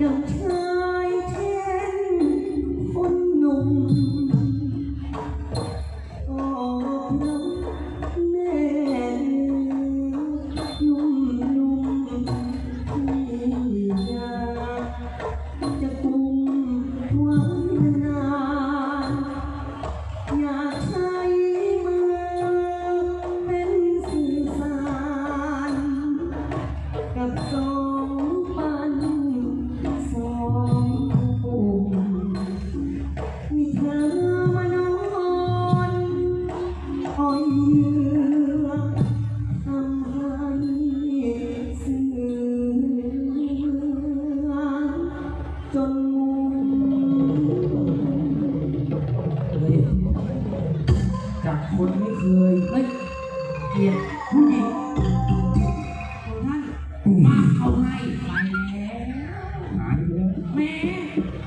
ดังชาย แล้วแม่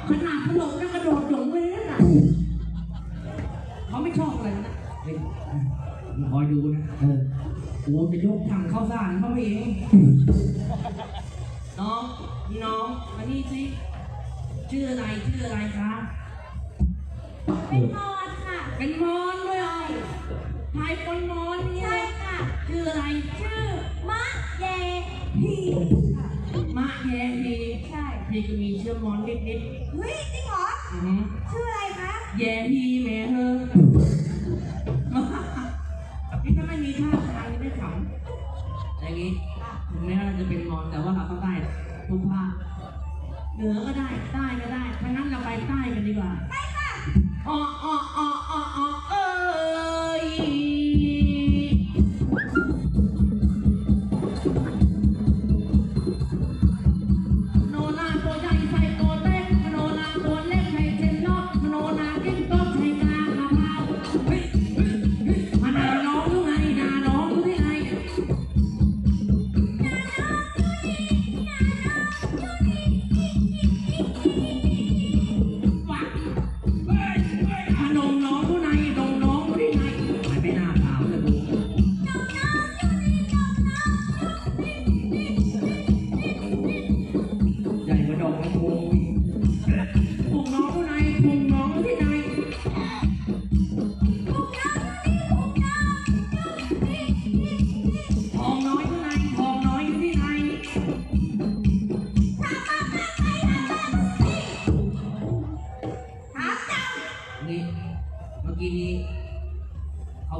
ขนาดขนมนั่งกระโดดหยงเลยนะเขาไม่ชอบอะไรนะเฮ้ยมึงคอยดูนะเออกูจะยกถังข้าวสารเข้าไปเอง น้อง น้อง มานี่สิ ชื่ออะไร ชื่ออะไรคะเป็นมอญค่ะ เป็นมอนด้วยเหรอทายคนมอนเนี่ยใช่ค่ะ ชื่ออะไร ชื่อมะเยพีค่ะมะแยพีใช่ พี่ก็มีเชื่อมอนนิดนิดเฮ้ยจริงเหรอ ๆอือหือชื่ออะไรคะแยพีแม่เฮอนี่ถ้าไม่มีท่าทางนี่ไม่ขำอย่างนี้ถึงแม้เราจะเป็นมอนแต่ว่าเราก็ได้ทุกภาคเหนือก็ได้ใต้ก็ได้ถ้างั้นเราไปใต้กันดีกว่า ไปค่ะอ้ออ้ออ้ออ้ออ้อ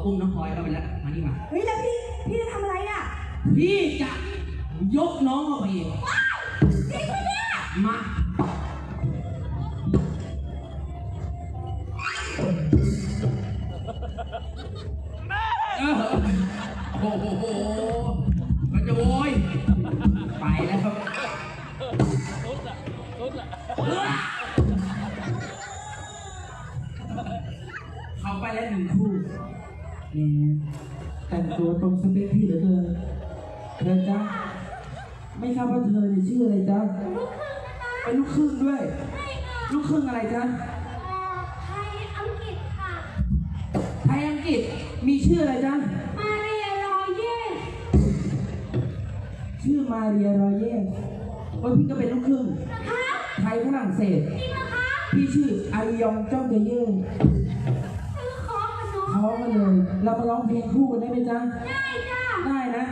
อุ้มน้องพลอยเข้าไปแล้วมานี่มาเฮ้ยแล้วพี่พี่จะทำอะไรอะพี่จะยกน้องเข้าไปเองว้าวจริงปะเนี่ยมาเออโอ้โหมันจะโวยไปแล้วครับเออเขาไปแล้วหนึ่งคู่ แหมแต่งตัวตรงสเปคพี่เหลือเกินเธอจ๊ะไม่ทราบว่าเธอเนี่ยชื่ออะไรจ๊ะลูกครึ่งนะคะเป็นลูกครึ่งด้วย ใช่ค่ะลูกครึ่งอะไรจ๊ะเอ่อไทยอังกฤษค่ะ ไทยอังกฤษมีชื่ออะไรจ๊ะมาเรียรอยเยสชื่อมาเรียรอยเยสว่าพี่ก็เป็นลูกครึ่ง นะคะไทยฝรั่งเศสจริงเหรอคะ พี่ชื่ออายองจ้องเจเย่ซื้อของ กับน้องท้องกันเลย เรามาร้องเพลงคู่กันได้ไหมจ๊ะ ได้จ้าได้นะ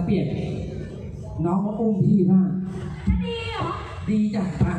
เราเปลี่ยนน้องมาอุ้มพี่บ้างจะดีเหรอ ดีจ้ะอะ